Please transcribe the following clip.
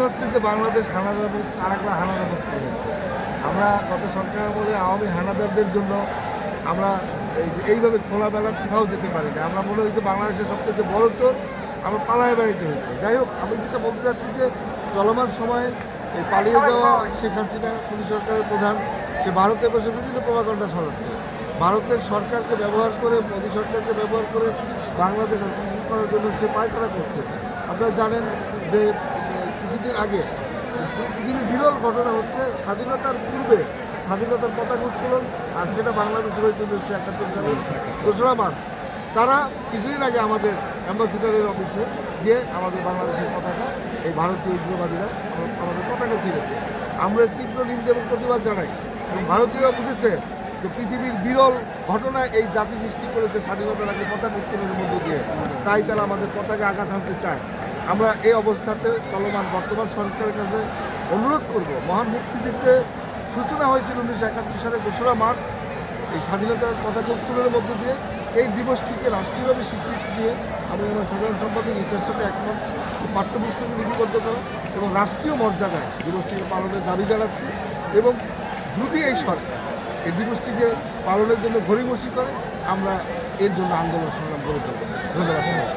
মনে হচ্ছে যে বাংলাদেশ হানাদার মুক্ত আরেকবার হানাদার মুক্ত হয়েছে আমরা গত সরকার বলে আওয়ামী হানাদারদের জন্য আমরা এইভাবে খোলাবেলা কোথাও যেতে পারি না আমরা মনে হয়েছে বাংলাদেশের সবথেকে বড় চোর, আমরা পালায় বেড়াইতে হয়েছে। যাই হোক, আমি যেটা বলতে চাচ্ছি যে চলমান সময়ে এই পালিয়ে যাওয়া শেখ হাসিনা পুলিশ সরকারের প্রধান, সে ভারতে বসে বিভিন্ন প্রভাকণ্ডা ছড়াচ্ছে। ভারতের সরকারকে ব্যবহার করে, মোদী সরকারকে ব্যবহার করে বাংলাদেশ অসুস্থ করার জন্য সে পায়তারা করছে। আপনারা জানেন যে কিছুদিন আগে পৃথিবীর বিরল ঘটনা হচ্ছে স্বাধীনতার পূর্বে স্বাধীনতার পতাকা উত্তোলন আর সেটা বাংলাদেশের হয়েছিল উনিশশো একাত্তর সালের দোসরা মার্চ। তারা কিছুদিন আগে আমাদের অ্যাম্বাসিডারের অফিসে গিয়ে আমাদের বাংলাদেশের পতাকা, এই ভারতীয় উগ্রবাদীরা আমাদের পতাকা ছিঁড়েছে। আমরা তীব্র নিন্দা এবং প্রতিবাদ জানাই এবং ভারতীয়রা বুঝেছে যে পৃথিবীর বিরল ঘটনা এই জাতি সৃষ্টি করেছে স্বাধীনতার আগে পতাকা উত্তোলনের মধ্য দিয়ে। তাই তারা আমাদের পতাকা আঘাত হানতে চায়। আমরা এই অবস্থাতে চলমান বর্তমান সরকারের কাছে অনুরোধ করব, মহান মুক্তিযুদ্ধে সূচনা হয়েছিল উনিশশো একাত্তর সালের দোসরা মার্চ, এই স্বাধীনতার পতাকা উত্তোলনের মধ্য দিয়ে এই দিবসটিকে রাষ্ট্রীয়ভাবে স্বীকৃতি দিয়ে আমি আমার সাধারণ সম্পাদক ইসের সাথে একমত, পাঠ্যপুস্তক লিপিবদ্ধ করা এবং রাষ্ট্রীয় মর্যাদায় দিবসটিকে পালনের দাবি জানাচ্ছি এবং যদি এই সরকার এই দিবসটিকে পালনের জন্য ঘড়িমসি করে, আমরা এর জন্য আন্দোলন সংগ্রাম করে দেবো ধন্যবাদ।